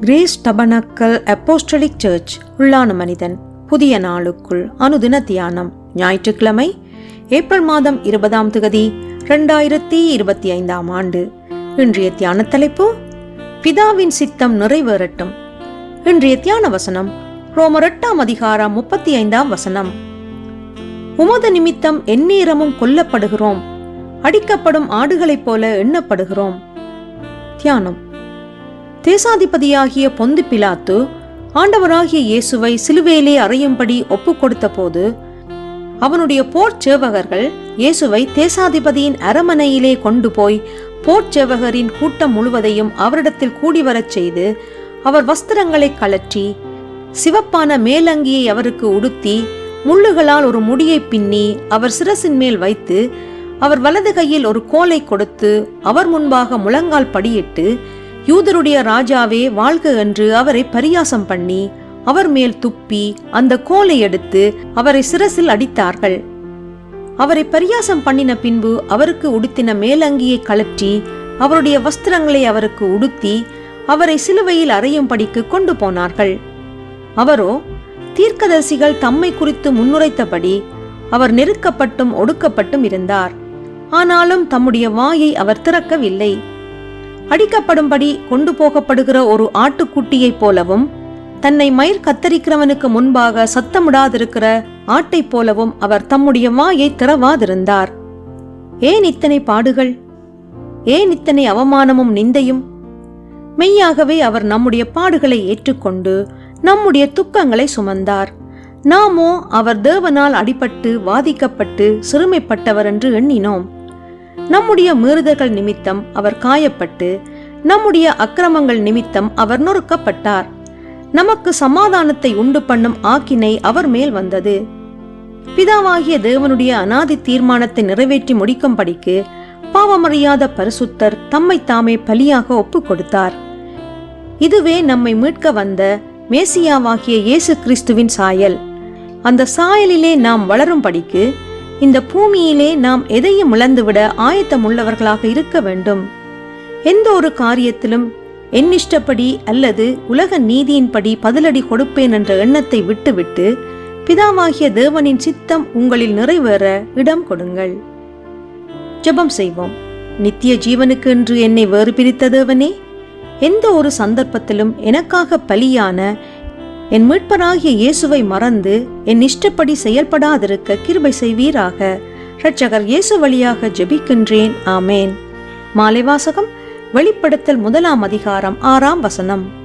Grace tabernacle apostolic search உள்ளான மனிதன். புதிய நாளுக்குள் அனுதின தியானம் ஞாயிற்றுக்கிழமை ஏப்ரல் மாதம் இருபதாம் திகதி ரெண்டாயிரத்தி இருபத்தி ஐந்தாம் ஆண்டு. இன்றைய தியான தலைப்பு பிதாவின் சித்தம் நிறைவேறட்டும். இன்றைய தியான வசனம் ரோமர் எட்டாம் அதிகாரம் முப்பத்தி ஐந்தாம் வசனம். உமது நிமித்தம் எந்நேரமும் கொல்லப்படுகிறோம் அடிக்கப்படும் ஆடுகளைப் போல எண்ணப்படுகிறோம். தியானம் தேசாதிபதியாகிய பொந்து பிலாத்து ஆண்டவராகிய இயேசுவை சிலுவையிலே அறையும்படி ஒப்பு கொடுத்த போது அவனுடைய போர் சேவகர்கள் இயேசுவை தேசாதிபதியின் அரமனையிலே கொண்டு போய் போர் சேவகரின் கூட்டம் முழுவதையும் அவரிடத்தில் கூடி வரச் செய்து அவர் வஸ்திரங்களை கழற்றி சிவப்பான மேலங்கியை அவருக்கு உடுத்தி முள்ளுகளால் ஒரு முடியை பின்னி அவர் சிரசின் மேல் வைத்து அவர் வலது கையில் ஒரு கோலை கொடுத்து அவர் முன்பாக முழங்கால் படியிட்டு யூதருடைய ராஜாவே வாழ்க என்று அவரை பரியாசம் பண்ணி அவர் மேல் துப்பி அந்த கோலை எடுத்து அவரை சிரசில் அடித்தார்கள். அவரை பரியாசம் பண்ணின பின்பு அவருக்கு உடுத்தின மேலங்கியை கழற்றி அவருடைய வஸ்திரங்களை அவருக்கு உடுத்தி அவரை சிலுவையில் அறையும்படிக்கு கொண்டு போனார்கள். அவரோ தீர்க்கதரிசிகள் தம்மை குறித்து முன்னுரைத்தபடி அவர் நெருக்கப்பட்டும் ஒடுக்கப்பட்டும் இருந்தார். ஆனாலும் தம்முடைய வாயை அவர் திறக்கவில்லை. அடிக்கப்படும்படி கொண்டு போகப்படுகிற ஒரு ஆட்டுக்குட்டியைப் போலவும் தன்னை மயிர் கத்தரிக்கிறவனுக்கு முன்பாக சத்தமிடாதிருக்கிற ஆட்டைப் போலவும் அவர் தம்முடைய வாயை திறவாதிருந்தார். ஏன் இத்தனை பாடுகள்? ஏன் இத்தனை அவமானமும் நிந்தையும்? மெய்யாகவே அவர் நம்முடைய பாடுகளை ஏற்றுக்கொண்டு நம்முடைய துக்கங்களை சுமந்தார். நாமோ அவர் தேவனால் அடிபட்டு வாதிக்கப்பட்டு சிறுமைப்பட்டவர் என்று எண்ணினோம். நம்முடைய மீறுதல்கள் நிமித்தம் அவர் காயப்பட்டு நம்முடைய அக்கிரமங்கள் நிமித்தம் அவர் நொறுக்கப்பட்டார். நமக்கு சமாதானத்தை உண்டு பண்ணும் ஆக்கினை அவர் மேல் வந்தது. பிதாவாகிய தேவனுடைய அனாதி தீர்மானத்தை நிறைவேற்றி முடிக்கும்படிக்கு பாவமறியாத பரிசுத்தர் தம்மை தாமே பலியாக ஒப்புக் கொடுத்தார் இதுவே நம்மை மீட்க வந்த மேசியாவாகிய இயேசு கிறிஸ்துவின் சாயல். அந்த சாயலிலே நாம் வளரும்படிக்கு இந்த பூமியிலே நாம் எதையும் இழந்துவிட ஆயத்தமுள்ளவர்களாக இருக்க வேண்டும். எந்த ஒரு காரியத்திலும் என்னிஷ்டப்படி அல்லது உலக நீதியின்படி பதிலடி கொடுப்பேன் என்ற எண்ணத்தை விட்டுவிட்டு பிதாவாகிய தேவனின் சித்தம் உங்களில் நிறைவேற இடம் கொடுங்கள். ஜெபம் செய்வோம். நித்திய ஜீவனுக்கு என்று என்னை வேறு பிரித்த தேவனே எந்த ஒரு சந்தர்ப்பத்திலும் எனக்காக பலியான என் மீட்பராகிய இயேசுவை மறந்து என் இஷ்டப்படி செயல்படாதிருக்க கிருபை செய்வீராக. இரட்சகர் இயேசு வழியாக ஜெபிக்கின்றேன். ஆமேன். மாலை வாசகம் வெளிப்படுத்தல் முதலாம் அதிகாரம் ஆறாம் வசனம்.